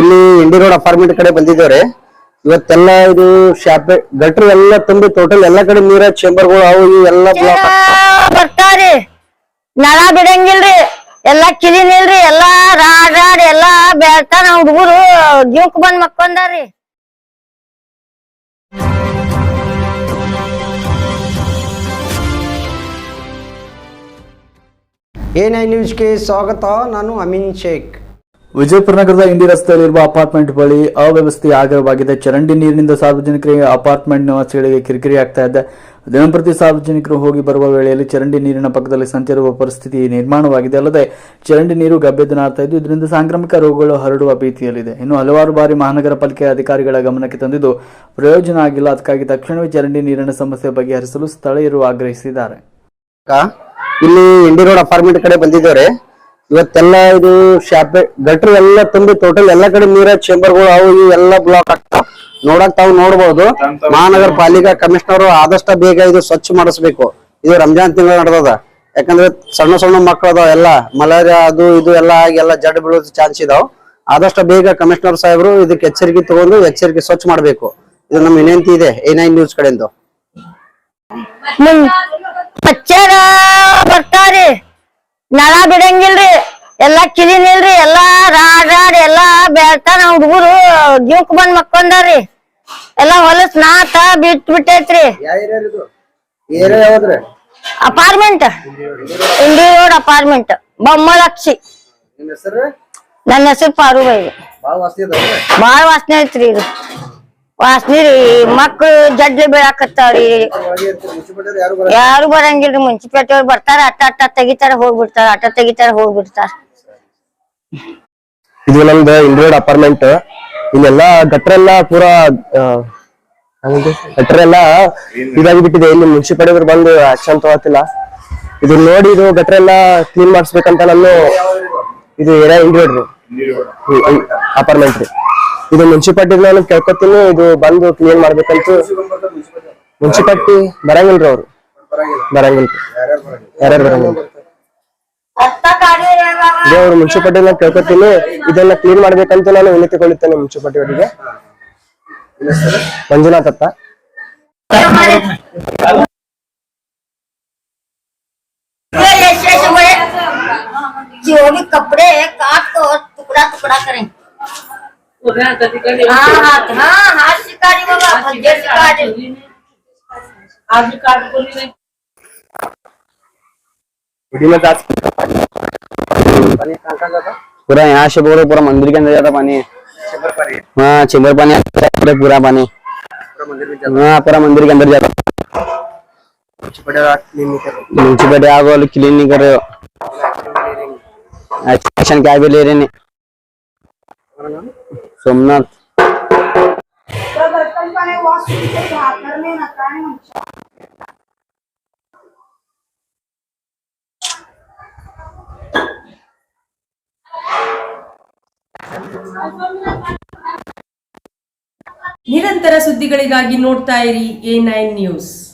ಇಲ್ಲಿ ಇಂಡಿ road apartment ಕಡೆ ಬಂದಿದ್ದೇವ್ರಿ. ಇವತ್ತೆಲ್ಲ ಇದು ಶಾಪ್ ಗಟ್ರಿ ಎಲ್ಲ ತುಂಬಿ ಟೋಟಲ್ ಎಲ್ಲಾ ಕಡೆ ನೀರ ಚೇಂಬರ್ಗಳು ಅವು ಇವು ಎಲ್ಲ ಬ್ಲಾಕ್ ಬರ್ತಾರಿ. ನಳ ಬಿಡಂಗಿಲ್ರಿ. ಎಲ್ಲಾ ಕಿಲಿ ಇಲ್ರಿ. ಎಲ್ಲಾ ರಾಡ್ ರಾಡ್ ಎಲ್ಲಾ ಬೆಳ್ತಾನ ಹುಡುಗರು. ಜೀವಕ್ ಬಂದ್ ಮಕ್ಕೊಂಡಾರಿ ಏನ್ ಐ ನ್ಯೂಸ್ಗೆ ಸ್ವಾಗತ. ನಾನು ಅಮಿನ್ ಶೇಖ್. ವಿಜಯಪುರ ನಗರದ ಇಂಡಿ ರಸ್ತೆಯಲ್ಲಿರುವ ಅಪಾರ್ಟ್ಮೆಂಟ್ ಬಳಿ ಅವ್ಯವಸ್ಥೆ ಆಗರವಾಗಿದೆ ಚರಂಡಿ ನೀರಿನಿಂದ ಸಾರ್ವಜನಿಕರಿಗೆ ಅಪಾರ್ಟ್ಮೆಂಟ್ ನಿವಾಸಿಗಳಿಗೆ ಕಿರಿಕಿರಿ ಆಗ್ತಾ ಇದೆ. ದಿನಂಪ್ರತಿ ಸಾರ್ವಜನಿಕರು ಹೋಗಿ ಬರುವ ವೇಳೆಯಲ್ಲಿ ಚರಂಡಿ ನೀರಿನ ಪಕ್ಕದಲ್ಲಿ ಸಂಚರಿಸುವ ಪರಿಸ್ಥಿತಿ ನಿರ್ಮಾಣವಾಗಿದೆ. ಅಲ್ಲದೆ ಚರಂಡಿ ನೀರು ಗಬ್ಬೆದನಾಗ್ತಾ ಇದ್ದು, ಇದರಿಂದ ಸಾಂಕ್ರಾಮಿಕ ರೋಗಗಳು ಹರಡುವ ಭೀತಿಯಲ್ಲಿದೆ. ಇನ್ನು ಹಲವಾರು ಬಾರಿ ಮಹಾನಗರ ಪಾಲಿಕೆ ಅಧಿಕಾರಿಗಳ ಗಮನಕ್ಕೆ ತಂದಿದ್ದು, ಪ್ರಯೋಜನ ಆಗಿಲ್ಲ. ಅದಕ್ಕಾಗಿ ತಕ್ಷಣವೇ ಚರಂಡಿ ನೀರಿನ ಸಮಸ್ಯೆ ಬಗೆಹರಿಸಲು ಸ್ಥಳೀಯರು ಆಗ್ರಹಿಸಿದ್ದಾರೆ. ಇಲ್ಲಿ ಇಂಡಿ ರೋಡ್ ಅಪಾರ್ಟ್ಮೆಂಟ್ ಕಡೆ ಬಂದಿದ್ದೇವ್ರಿ ಇವತ್ತೆಲ್ಲ ಇದು ಶಾಪೆ, ಗಟ್ರ ಎಲ್ಲ ತುಂಬಿ ಟೋಟಲ್ ಎಲ್ಲ ಕಡೆ ನೀರ ಚೇಂಬರ್ಗಳು ಅವು ಇವು ಎಲ್ಲ ಬ್ಲಾಕ್ ಆಗ್ತಾವ ನೋಡಕ್ ತಾವು ನೋಡ್ಬೋದು. ಮಹಾನಗರ ಪಾಲಿಕಾ ಕಮಿಷನರ್ ಆದಷ್ಟ ಬೇಗ ಇದು ಸ್ವಚ್ಛ ಮಾಡಿಸ್ಬೇಕು. ಇದು ರಂಜಾನ್ ತಿಂಗಳ ನಡೆದದ. ಯಾಕಂದ್ರೆ ಸಣ್ಣ ಸಣ್ಣ ಮಕ್ಕಳು ಅದಾವ ಎಲ್ಲ. ಮಲೇರಿಯಾ ಅದು ಇದು ಎಲ್ಲ ಆಗಿ ಎಲ್ಲ ಜಡ್ ಬೀಳೋದು ಚಾನ್ಸ್ ಇದಾವ್. ಆದಷ್ಟು ಬೇಗ ಕಮಿಷನರ್ ಸಾಹೇಬರು ಇದಕ್ಕೆ ಎಚ್ಚರಿಕೆ ತಗೊಂಡು ಎಚ್ಚರಿಕೆ ಸ್ವಚ್ಛ ಮಾಡ್ಬೇಕು. ಇದು ನಮ್ಮ ವಿನಂತಿ ಇದೆ ಎ ನೈನ್ ನ್ಯೂಸ್ ಕಡೆಯಿಂದ. ಬರ್ತಾರಿ. ನಳ ಬಿಡಂಗಿಲ್ರಿ ಎಲ್ಲಾ ಕಿಲಿ ಇಲ್ರಿ ಎಲ್ಲಾ ರಾಡ್ ರಾಡ್ ಎಲ್ಲಾ ಬೆಳ್ತಾನ ಹುಡುಗರು ಜೀವಕ್ ಬಂದ್ ಮಕ್ಕೊಂಡಾರಿ ಎಲ್ಲಾ ಹೊಲಸ್ ನಾತ ಬಿಟ್ ಬಿಟ್ಟೈತ್ರಿ. Apartment. Indi road apartment Bommalakshi. ನನ್ನ ಹೆಸರು ಪಾರು ಬಾಳ ವಾಸ್ತಿ ಬಾಳ ವಾಸನೆ ಐತ್ರಿ ಇದು. ವಾಸನೆ ರೀ ಮಕ್ಳು ಜಡ್ಲಿ ಬೀಳಾಕತ್ತಾವ್ರಿ. ಯಾರು ಬರಂಗಿಲ್ರಿ, ಮುನ್ಸಿಪಾಲ್ಟಿಯವ್ರು ಬರ್ತಾರ, ಅಟ್ಟ ಅಟ್ಟ ತೆಗಿತಾರ, ಹೋಗ್ಬಿಡ್ತಾರ, ಅಟ್ಟ ತೆಗಿತಾರ, ಹೋಗ್ಬಿಡ್ತಾರ. ಇದು ನಮ್ದು ಇಂಡಿಯಡ್ ಅಪಾರ್ಟ್ಮೆಂಟ್ ಇಲ್ಲೆಲ್ಲ ಗಟ್ರೆಲ್ಲ ಪೂರಾ ಗಟ್ರೆಲ್ಲ ಇದಾಗಿ ಬಿಟ್ಟಿದೆ ಇಲ್ಲಿ ಮುನ್ಸಿಪಾಲ್ಟಿಯವ್ರು ಬಂದು ಆಕ್ಷನ್ ತಗೋತಿಲ್ಲ. ಇದು ನೋಡಿ ಇದು ಗಟ್ರೆಲ್ಲ ಕ್ಲೀನ್ ಮಾಡಿಸ್ಬೇಕಂತ ನಾನು ಇದು ಏರಿಯಾ ಇಂಡಿಯಡ್ ರೀ. ಅಪಾರ್ಟ್ಮೆಂಟ್ ರೀ. ಇದು ಮುನ್ಸಿಪಾಲಿಟಿ ನಾನು ಕೇಳ್ಕೊತೀನಿ ಇದು ಬಂದು ಕ್ಲೀನ್ ಮಾಡ್ಬೇಕಂತ ಮುನ್ಸಿಪಾಲಿಟಿ ಬರಂಗಿಲ್ರಿ ಅವ್ರು ಬರಂಗಿಲ್ರಿ ಯಾರ್ಯಾರು ಬರಂಗಿಲ್ಲ ಇದೇ ಅವ್ರು ಮುನ್ಸಿಪಾಲಿಟಿ ನಾನು ಕೇಳ್ಕೊತೀನಿ ಇದನ್ನ ಕ್ಲೀನ್ ಮಾಡ್ಬೇಕಂತ ನಾನು ವಿನಂತಿಕೊಳ್ಳುತ್ತೇನೆ ಮುನ್ಸಿಪಾಲಿಟಿ ಅವರಿಗೆ ಮಂಜುನಾಥ್ ಅಂತ जो भी कपड़े काट को टुकड़ा टुकड़ा करें पूरा यहाँ से बोलो पूरा मंदिर के अंदर जाता पानी हाँ चेम्बर पानी आता है, पूरा पूरा पानी हाँ पूरा मंदिर के अंदर जाता म्यूनसिपलिटी आप बोलो क्लीन नहीं कर रहे हो एक्शन क्या भी ले रहे नहीं सोमनाथ। निरंतर सूदिगे नोड़ता ए नईन न्यूज़